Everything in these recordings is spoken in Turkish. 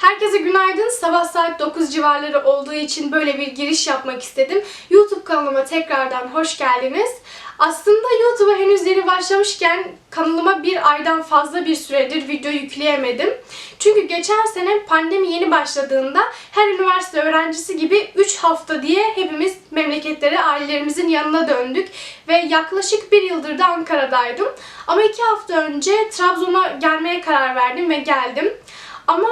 Herkese günaydın. Sabah saat 9 civarları olduğu için böyle bir giriş yapmak istedim. YouTube kanalıma tekrardan hoş geldiniz. Aslında YouTube'a henüz yeni başlamışken kanalıma bir aydan fazla bir süredir video yükleyemedim. Çünkü geçen sene pandemi yeni başladığında her üniversite öğrencisi gibi 3 hafta diye hepimiz memleketlere, ailelerimizin yanına döndük. Ve yaklaşık bir yıldır da Ankara'daydım. Ama 2 hafta önce Trabzon'a gelmeye karar verdim ve geldim. Ama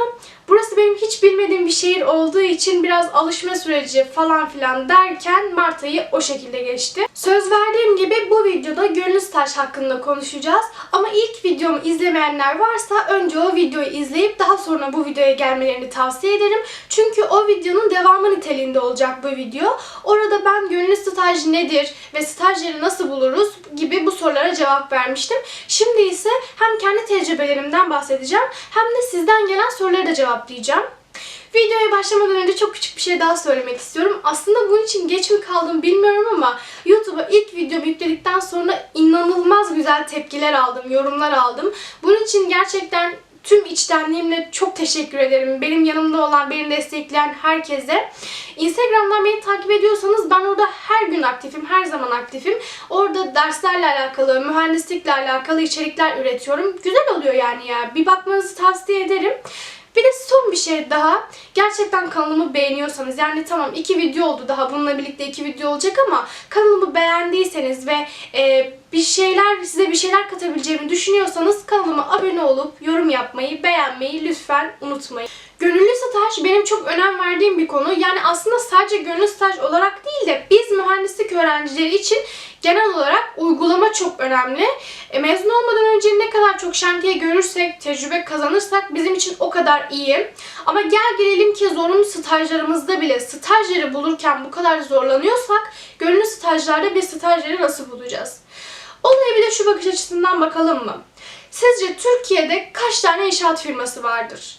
burası benim hiç bilmediğim bir şehir olduğu için biraz alışma süreci falan filan derken Mart ayı o şekilde geçti. Söz verdiğim gibi bu videoda gönül staj hakkında konuşacağız. Ama ilk videomu izlemeyenler varsa önce o videoyu izleyip daha sonra bu videoya gelmelerini tavsiye ederim. Çünkü o videonun devamı niteliğinde olacak bu video. Orada ben gönüllü staj nedir ve stajyeri nasıl buluruz gibi bu sorulara cevap vermiştim. Şimdi ise hem kendi tecrübelerimden bahsedeceğim hem de sizden gelen sorulara da cevaplayacağım. Videoya başlamadan önce çok küçük bir şey daha söylemek istiyorum. Aslında bunun için geç mi kaldım bilmiyorum ama YouTube'a ilk videomu yükledikten sonra inanılmaz güzel tepkiler aldım, yorumlar aldım. Bunun için gerçekten tüm içtenliğimle çok teşekkür ederim. Benim yanımda olan, beni destekleyen herkese. Instagram'dan beni takip ediyorsanız ben orada her gün aktifim, her zaman aktifim. Orada derslerle alakalı, mühendislikle alakalı içerikler üretiyorum. Güzel oluyor yani ya. Bir bakmanızı tavsiye ederim. Bir de son bir şey daha. Gerçekten kanalımı beğeniyorsanız yani tamam iki video oldu daha bununla birlikte iki video olacak ama kanalımı beğendiyseniz ve e, bir şeyler size bir şeyler katabileceğimi düşünüyorsanız kanalıma abone olup yorum yapmayı, beğenmeyi lütfen unutmayın. Gönüllü staj benim çok önem verdiğim bir konu. Yani aslında sadece gönüllü staj olarak değil de biz mühendislik öğrencileri için genel olarak uygulama çok önemli. E, mezun olmadan önce ne kadar çok şantiye görürsek, tecrübe kazanırsak bizim için o kadar iyi. Ama gel gelelim ki zorunlu stajlarımızda bile stajyeri bulurken bu kadar zorlanıyorsak gönüllü stajlarda bir stajyeri nasıl bulacağız? Olaya bir de şu bakış açısından bakalım mı? Sizce Türkiye'de kaç tane inşaat firması vardır?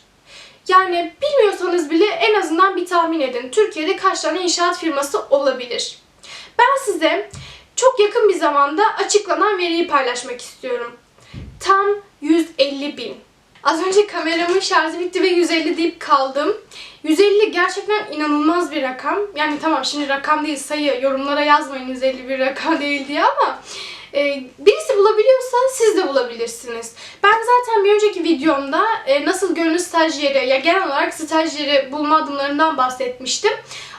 Yani bilmiyorsanız bile en azından bir tahmin edin. Türkiye'de kaç tane inşaat firması olabilir? Ben size çok yakın bir zamanda açıklanan veriyi paylaşmak istiyorum. Tam 150 bin. Az önce kameramın şarjı bitti ve 150 deyip kaldım. 150 gerçekten inanılmaz bir rakam. Yani tamam şimdi rakam değil sayı. Yorumlara yazmayın 150 bir rakam değil diye ama e, birisi bulabiliyorsa siz de bulabilirsiniz. Ben zaten bir önceki videomda e, nasıl gönüllü stajyeri ya genel olarak stajyeri bulma adımlarından bahsetmiştim.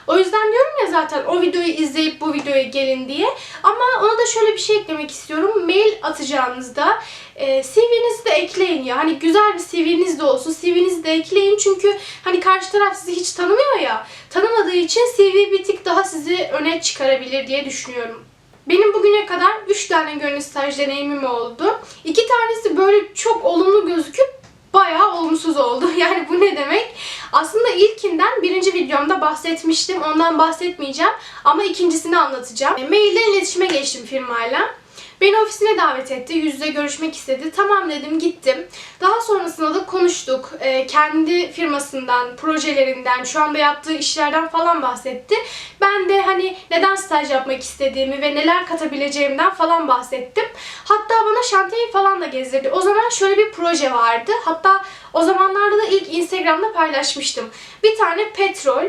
O yüzden diyorum ya zaten o videoyu izleyip bu videoya gelin diye. Ama ona da şöyle bir şey eklemek istiyorum. Mail atacağınızda e, CV'nizi de ekleyin ya. Hani güzel bir CV'niz de olsun. CV'nizi de ekleyin çünkü hani karşı taraf sizi hiç tanımıyor ya. Tanımadığı için CV bir tık daha sizi öne çıkarabilir diye düşünüyorum. Benim bugüne kadar 3 tane gönüllü staj deneyimim oldu. 2 tanesi böyle çok olumlu gözüküp bayağı olumsuz oldu. Yani bu ne demek? Aslında ilkinden birinci videomda bahsetmiştim. Ondan bahsetmeyeceğim. Ama ikincisini anlatacağım. E, Mailden iletişime geçtim firmayla. Beni ofisine davet etti. Yüz yüze görüşmek istedi. Tamam dedim gittim. Daha sonrasında da konuştuk. Ee, kendi firmasından, projelerinden, şu anda yaptığı işlerden falan bahsetti. Ben de hani neden staj yapmak istediğimi ve neler katabileceğimden falan bahsettim. Hatta bana şantiyeyi falan da gezdirdi. O zaman şöyle bir proje vardı. Hatta o zamanlarda da ilk Instagram'da paylaşmıştım. Bir tane petrol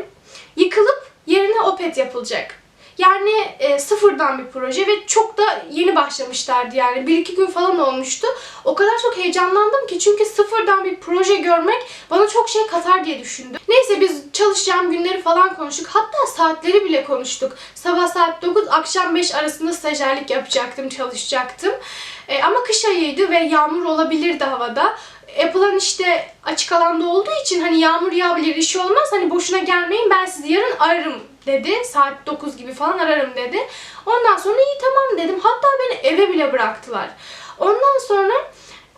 yıkılıp yerine opet yapılacak. Yani e, sıfırdan bir proje ve çok da yeni başlamışlardı yani. Bir iki gün falan olmuştu. O kadar çok heyecanlandım ki çünkü sıfırdan bir proje görmek bana çok şey katar diye düşündüm. Neyse biz çalışacağım günleri falan konuştuk. Hatta saatleri bile konuştuk. Sabah saat 9, akşam 5 arasında stajyerlik yapacaktım, çalışacaktım. E, ama kış ayıydı ve yağmur olabilirdi havada. Yapılan işte açık alanda olduğu için hani yağmur yağabilir, iş olmaz. Hani boşuna gelmeyin ben sizi yarın ararım dedi. Saat 9 gibi falan ararım dedi. Ondan sonra iyi tamam dedim. Hatta beni eve bile bıraktılar. Ondan sonra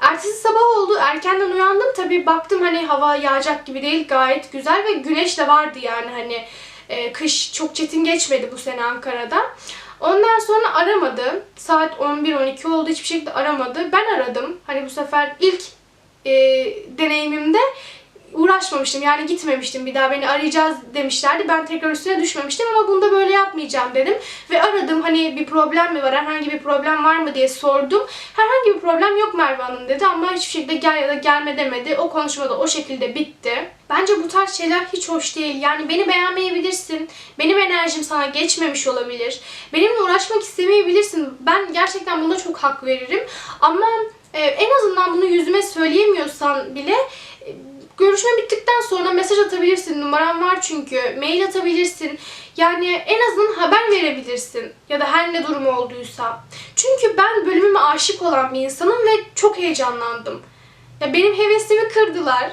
ertesi sabah oldu. Erkenden uyandım. Tabii baktım hani hava yağacak gibi değil. Gayet güzel ve güneş de vardı yani hani e, kış çok çetin geçmedi bu sene Ankara'da. Ondan sonra aramadı. Saat 11-12 oldu. Hiçbir şekilde aramadı. Ben aradım. Hani bu sefer ilk e, deneyimimde uğraşmamıştım. Yani gitmemiştim bir daha beni arayacağız demişlerdi. Ben tekrar üstüne düşmemiştim ama bunda böyle yapmayacağım dedim. Ve aradım hani bir problem mi var, herhangi bir problem var mı diye sordum. Herhangi bir problem yok Merve Hanım dedi ama hiçbir şekilde gel ya da gelme demedi. O konuşma da o şekilde bitti. Bence bu tarz şeyler hiç hoş değil. Yani beni beğenmeyebilirsin. Benim enerjim sana geçmemiş olabilir. Benimle uğraşmak istemeyebilirsin. Ben gerçekten buna çok hak veririm. Ama e, en azından bunu yüzüme söyleyemiyorsan bile görüşme bittikten sonra mesaj atabilirsin. Numaram var çünkü. Mail atabilirsin. Yani en azından haber verebilirsin. Ya da her ne durum olduysa. Çünkü ben bölümüme aşık olan bir insanım ve çok heyecanlandım. Ya benim hevesimi kırdılar.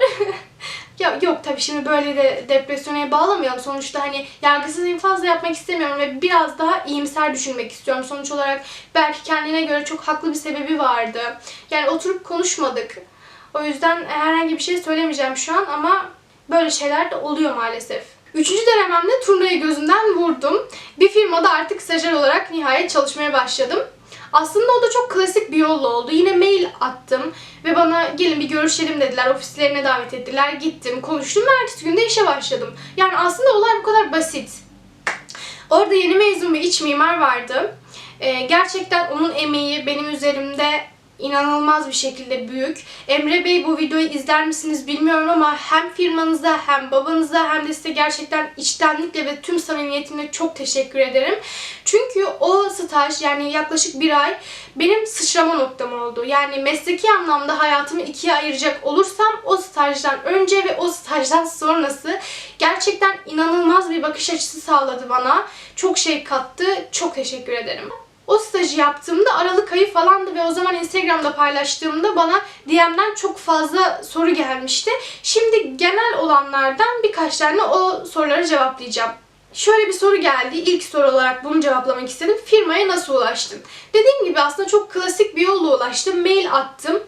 ya yok tabii şimdi böyle de depresyona bağlamayalım. Sonuçta hani yargısız infaz da yapmak istemiyorum ve biraz daha iyimser düşünmek istiyorum. Sonuç olarak belki kendine göre çok haklı bir sebebi vardı. Yani oturup konuşmadık. O yüzden herhangi bir şey söylemeyeceğim şu an ama böyle şeyler de oluyor maalesef. Üçüncü dönemimde turnayı gözünden vurdum. Bir firmada artık stajyer olarak nihayet çalışmaya başladım. Aslında o da çok klasik bir yolla oldu. Yine mail attım ve bana gelin bir görüşelim dediler. Ofislerine davet ettiler. Gittim, konuştum ve ertesi günde işe başladım. Yani aslında olay bu kadar basit. Orada yeni mezun bir iç mimar vardı. Ee, gerçekten onun emeği benim üzerimde inanılmaz bir şekilde büyük. Emre Bey bu videoyu izler misiniz bilmiyorum ama hem firmanıza hem babanıza hem de size gerçekten içtenlikle ve tüm samimiyetimle çok teşekkür ederim. Çünkü o staj yani yaklaşık bir ay benim sıçrama noktam oldu. Yani mesleki anlamda hayatımı ikiye ayıracak olursam o stajdan önce ve o stajdan sonrası gerçekten inanılmaz bir bakış açısı sağladı bana. Çok şey kattı. Çok teşekkür ederim. O stajı yaptığımda Aralık ayı falandı ve o zaman Instagram'da paylaştığımda bana DM'den çok fazla soru gelmişti. Şimdi genel olanlardan birkaç tane o soruları cevaplayacağım. Şöyle bir soru geldi. İlk soru olarak bunu cevaplamak istedim. Firmaya nasıl ulaştın? Dediğim gibi aslında çok klasik bir yolla ulaştım. Mail attım.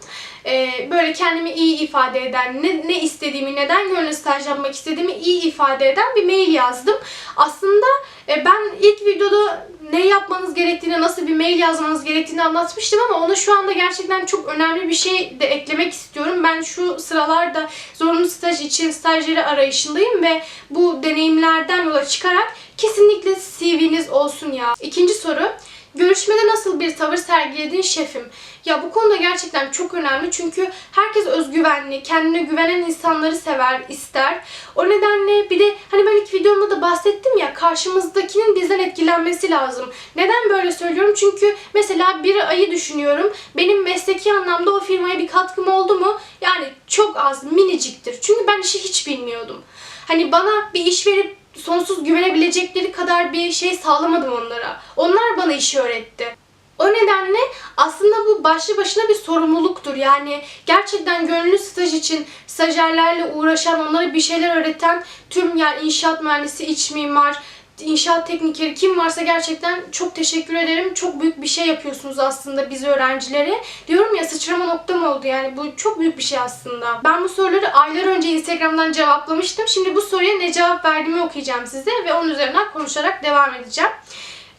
Ee, böyle kendimi iyi ifade eden, ne, ne istediğimi, neden gönüllü staj yapmak istediğimi iyi ifade eden bir mail yazdım. Aslında e, ben ilk videoda ne yapmanız gerektiğini, nasıl bir mail yazmanız gerektiğini anlatmıştım ama ona şu anda gerçekten çok önemli bir şey de eklemek istiyorum. Ben şu sıralarda zorunlu staj için stajyeri arayışındayım ve bu deneyimlerden yola çıkarak kesinlikle CV'niz olsun ya. İkinci soru. Görüşmede nasıl bir tavır sergiledin şefim? Ya bu konuda gerçekten çok önemli çünkü herkes özgüvenli, kendine güvenen insanları sever, ister. O nedenle bir de hani ben ilk videomda da bahsettim ya karşımızdakinin bizden etkilenmesi lazım. Neden böyle söylüyorum? Çünkü mesela bir ayı düşünüyorum. Benim mesleki anlamda o firmaya bir katkım oldu mu? Yani çok az, miniciktir. Çünkü ben işi hiç bilmiyordum. Hani bana bir iş verip sonsuz güvenebilecekleri kadar bir şey sağlamadım onlara. Onlar bana işi öğretti. O nedenle aslında bu başlı başına bir sorumluluktur. Yani gerçekten gönüllü staj için stajyerlerle uğraşan, onlara bir şeyler öğreten tüm yani inşaat mühendisi, iç mimar, inşaat teknikeri kim varsa gerçekten çok teşekkür ederim. Çok büyük bir şey yapıyorsunuz aslında biz öğrencilere. Diyorum ya sıçrama noktam oldu yani bu çok büyük bir şey aslında. Ben bu soruları aylar önce Instagram'dan cevaplamıştım. Şimdi bu soruya ne cevap verdiğimi okuyacağım size ve onun üzerinden konuşarak devam edeceğim.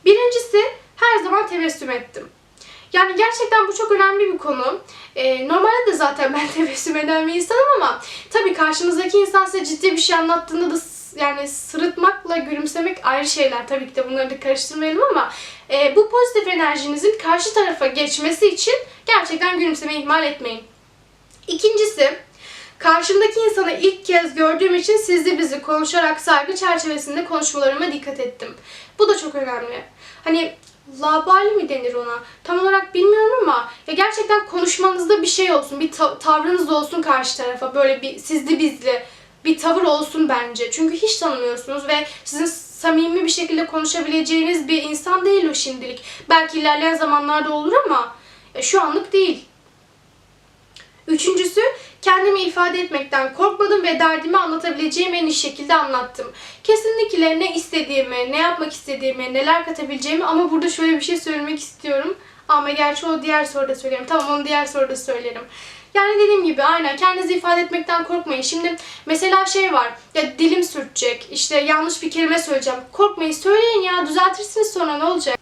Birincisi her zaman tebessüm ettim. Yani gerçekten bu çok önemli bir konu. Ee, normalde de zaten ben tebessüm eden bir insanım ama tabii karşınızdaki insan size ciddi bir şey anlattığında da yani sırıtmakla gülümsemek ayrı şeyler. Tabii ki de bunları da karıştırmayalım ama e, bu pozitif enerjinizin karşı tarafa geçmesi için gerçekten gülümsemeyi ihmal etmeyin. İkincisi, karşımdaki insanı ilk kez gördüğüm için sizli bizi konuşarak saygı çerçevesinde konuşmalarıma dikkat ettim. Bu da çok önemli. Hani labali mi denir ona? Tam olarak bilmiyorum ama ya gerçekten konuşmanızda bir şey olsun, bir ta- tavrınız olsun karşı tarafa. Böyle bir sizli bizli bir tavır olsun bence. Çünkü hiç tanımıyorsunuz ve sizin samimi bir şekilde konuşabileceğiniz bir insan değil o şimdilik. Belki ilerleyen zamanlarda olur ama e, şu anlık değil. Üçüncüsü, kendimi ifade etmekten korkmadım ve derdimi anlatabileceğim en iyi şekilde anlattım. Kesinlikle ne istediğimi, ne yapmak istediğimi, neler katabileceğimi ama burada şöyle bir şey söylemek istiyorum. Ama gerçi o diğer soruda söylerim. Tamam onu diğer soruda söylerim. Yani dediğim gibi aynen kendinizi ifade etmekten korkmayın. Şimdi mesela şey var ya dilim sürtecek işte yanlış bir kelime söyleyeceğim. Korkmayın söyleyin ya düzeltirsiniz sonra ne olacak?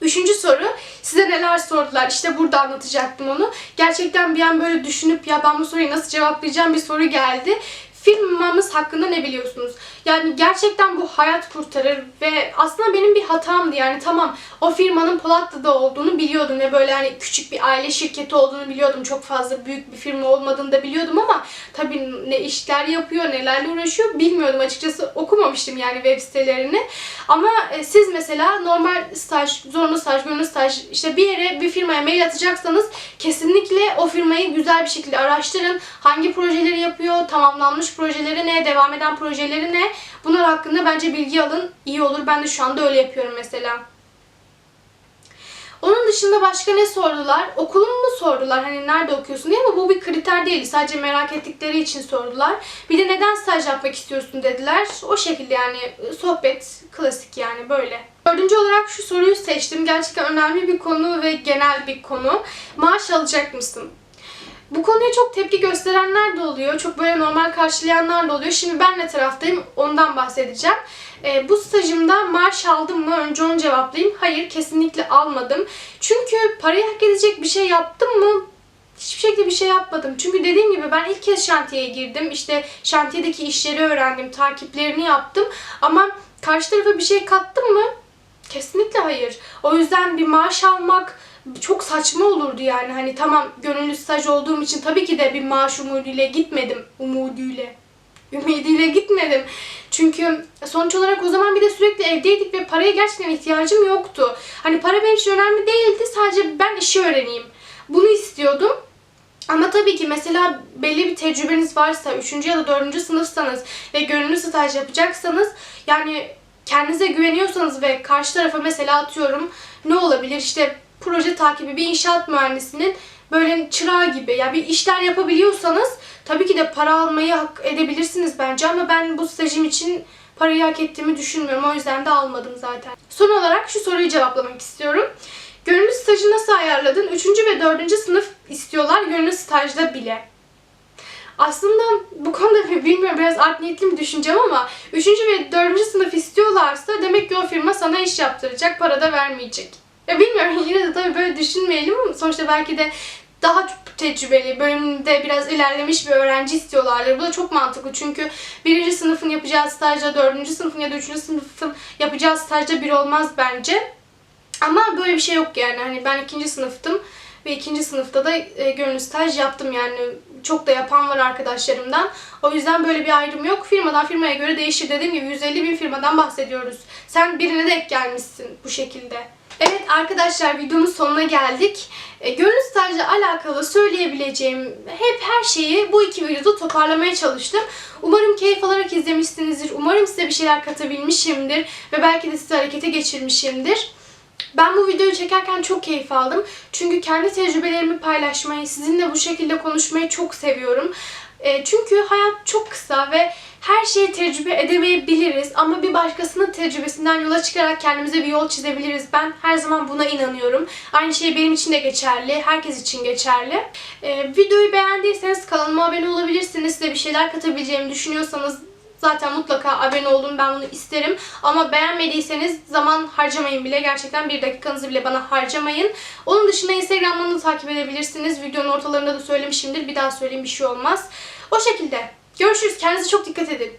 Üçüncü soru size neler sordular? İşte burada anlatacaktım onu. Gerçekten bir an böyle düşünüp ya ben bu soruyu nasıl cevaplayacağım bir soru geldi. Firmamız hakkında ne biliyorsunuz? Yani gerçekten bu hayat kurtarır ve aslında benim bir hatamdı yani tamam o firmanın Polatlı'da olduğunu biliyordum ve böyle hani küçük bir aile şirketi olduğunu biliyordum. Çok fazla büyük bir firma olmadığını da biliyordum ama tabii ne işler yapıyor, nelerle uğraşıyor bilmiyordum açıkçası. Okumamıştım yani web sitelerini. Ama e, siz mesela normal staj, zorunlu staj, gönüllü staj işte bir yere bir firmaya mail atacaksanız kesinlikle o firmayı güzel bir şekilde araştırın. Hangi projeleri yapıyor, tamamlanmış projeleri ne, devam eden projeleri ne? Bunlar hakkında bence bilgi alın. iyi olur. Ben de şu anda öyle yapıyorum mesela. Onun dışında başka ne sordular? Okulumu mu sordular? Hani nerede okuyorsun diye ama bu bir kriter değil. Sadece merak ettikleri için sordular. Bir de neden staj yapmak istiyorsun dediler. O şekilde yani sohbet klasik yani böyle. Dördüncü olarak şu soruyu seçtim. Gerçekten önemli bir konu ve genel bir konu. Maaş alacak mısın? Bu konuya çok tepki gösterenler de oluyor. Çok böyle normal karşılayanlar da oluyor. Şimdi ben ne taraftayım ondan bahsedeceğim. E, bu stajımda maaş aldım mı? Önce onu cevaplayayım. Hayır kesinlikle almadım. Çünkü parayı hak edecek bir şey yaptım mı? Hiçbir şekilde bir şey yapmadım. Çünkü dediğim gibi ben ilk kez şantiyeye girdim. İşte şantiyedeki işleri öğrendim, takiplerini yaptım. Ama karşı tarafa bir şey kattım mı? Kesinlikle hayır. O yüzden bir maaş almak çok saçma olurdu yani. Hani tamam gönüllü staj olduğum için tabii ki de bir maaş umuduyla gitmedim. Umuduyla. Ümidiyle gitmedim. Çünkü sonuç olarak o zaman bir de sürekli evdeydik ve paraya gerçekten ihtiyacım yoktu. Hani para benim için önemli değildi. Sadece ben işi öğreneyim. Bunu istiyordum. Ama tabii ki mesela belli bir tecrübeniz varsa, 3. ya da 4. sınıfsanız ve gönüllü staj yapacaksanız yani kendinize güveniyorsanız ve karşı tarafa mesela atıyorum ne olabilir işte proje takibi bir inşaat mühendisinin böyle çırağı gibi ya bir işler yapabiliyorsanız tabii ki de para almayı hak edebilirsiniz bence ama ben bu stajım için parayı hak ettiğimi düşünmüyorum. O yüzden de almadım zaten. Son olarak şu soruyu cevaplamak istiyorum. Gönüllü stajı nasıl ayarladın? 3. ve 4. sınıf istiyorlar gönüllü stajda bile. Aslında bu konuda bilmiyorum biraz art niyetli mi düşüneceğim ama 3. ve 4. sınıf istiyorlarsa demek ki o firma sana iş yaptıracak, para da vermeyecek. Ya bilmiyorum yine de tabii böyle düşünmeyelim ama sonuçta belki de daha tecrübeli, bölümde biraz ilerlemiş bir öğrenci istiyorlardır. Bu da çok mantıklı çünkü birinci sınıfın yapacağı stajda, dördüncü sınıfın ya da üçüncü sınıfın yapacağı stajda bir olmaz bence. Ama böyle bir şey yok yani. Hani ben ikinci sınıftım ve ikinci sınıfta da e, gönüllü staj yaptım yani. Çok da yapan var arkadaşlarımdan. O yüzden böyle bir ayrım yok. Firmadan firmaya göre değişir. Dediğim gibi 150 bin firmadan bahsediyoruz. Sen birine denk gelmişsin bu şekilde. Evet arkadaşlar videonun sonuna geldik. E, gönüllü stajla alakalı söyleyebileceğim hep her şeyi bu iki videoda toparlamaya çalıştım. Umarım keyif alarak izlemişsinizdir. Umarım size bir şeyler katabilmişimdir ve belki de sizi harekete geçirmişimdir. Ben bu videoyu çekerken çok keyif aldım. Çünkü kendi tecrübelerimi paylaşmayı, sizinle bu şekilde konuşmayı çok seviyorum. E, çünkü hayat çok kısa ve her şeyi tecrübe edemeyebiliriz ama bir başkasının tecrübesinden yola çıkarak kendimize bir yol çizebiliriz. Ben her zaman buna inanıyorum. Aynı şey benim için de geçerli, herkes için geçerli. E, videoyu beğendiyseniz kanalıma abone olabilirsiniz. Size bir şeyler katabileceğimi düşünüyorsanız Zaten mutlaka abone olun ben bunu isterim. Ama beğenmediyseniz zaman harcamayın bile. Gerçekten bir dakikanızı bile bana harcamayın. Onun dışında Instagram'dan da takip edebilirsiniz. Videonun ortalarında da söylemişimdir. Bir daha söyleyeyim bir şey olmaz. O şekilde. Görüşürüz. Kendinize çok dikkat edin.